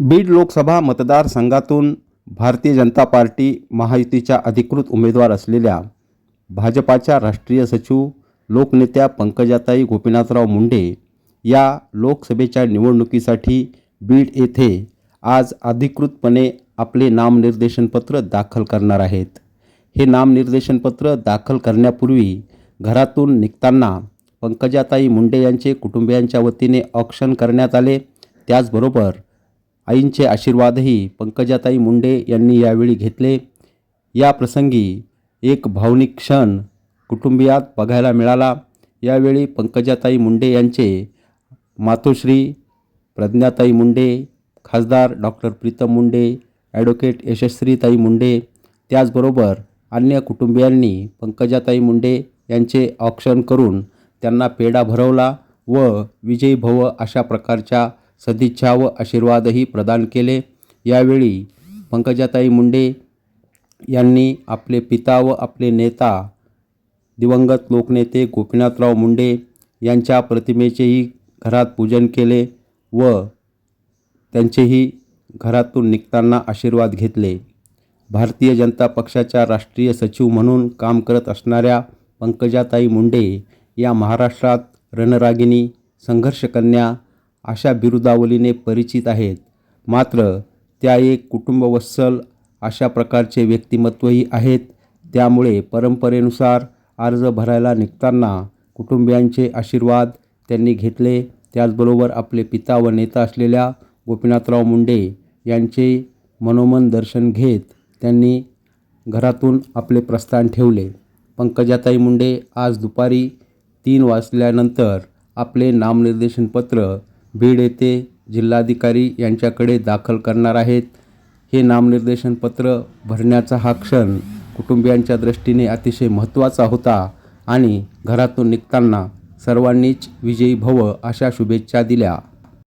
बीड लोकसभा मतदारसंघातून भारतीय जनता पार्टी महायुतीच्या अधिकृत उमेदवार असलेल्या भाजपाच्या राष्ट्रीय सचिव लोकनेत्या पंकजाताई गोपीनाथराव मुंडे या लोकसभेच्या निवडणुकीसाठी बीड येथे आज अधिकृतपणे आपले नामनिर्देशनपत्र दाखल करणार आहेत. हे नामनिर्देशनपत्र दाखल करण्यापूर्वी घरातून निघताना पंकजाताई मुंडे यांचे कुटुंबियांच्या वतीने ऑक्शन करण्यात आले. त्याचबरोबर आईंचे आशीर्वादही पंकजाताई मुंडे यांनी यावेळी घेतले. या प्रसंगी एक भावनिक क्षण कुटुंबियात बघायला मिळाला. यावेळी पंकजाताई मुंडे यांचे मातोश्री प्रज्ञाताई मुंडे खासदार डॉक्टर प्रीतम मुंडे ॲडव्होकेट यशस्वीताई मुंडे त्याचबरोबर अन्य कुटुंबियांनी पंकजाताई मुंडे यांचे औक्षण करून त्यांना पेढा भरवला व विजयी भव अशा प्रकारच्या सदिच्छा व आशीर्वादही प्रदान केले. यावेळी पंकजाताई मुंडे यांनी आपले पिता व आपले नेता दिवंगत लोकनेते गोपीनाथराव मुंडे यांच्या प्रतिमेचेही घरात पूजन केले व त्यांचेही घरातून निघताना आशीर्वाद घेतले. भारतीय जनता पक्षाच्या राष्ट्रीय सचिव म्हणून काम करत असणाऱ्या पंकजाताई मुंडे या महाराष्ट्रात रणरागिणी संघर्षकन्या अशा बिरुदावलीने परिचित आहेत. मात्र त्या एक कुटुंबवत्सल अशा प्रकारचे व्यक्तिमत्वही आहेत. त्यामुळे परंपरेनुसार अर्ज भरायला निघताना कुटुंबियांचे आशीर्वाद त्यांनी घेतले. त्याचबरोबर आपले पिता व नेता असलेल्या गोपीनाथराव मुंडे यांचे मनोमन दर्शन घेत त्यांनी घरातून आपले प्रस्थान ठेवले. पंकजाताई मुंडे आज दुपारी तीन वाजल्यानंतर आपले नामनिर्देशनपत्र बीड येथे जिल्हाधिकारी यांच्याकडे दाखल करणार आहेत. हे नामनिर्देशनपत्र भरण्याचा हा क्षण कुटुंबियांच्या दृष्टीने अतिशय महत्त्वाचा होता आणि घरातून निघताना सर्वांनीच विजयी भव अशा शुभेच्छा दिल्या.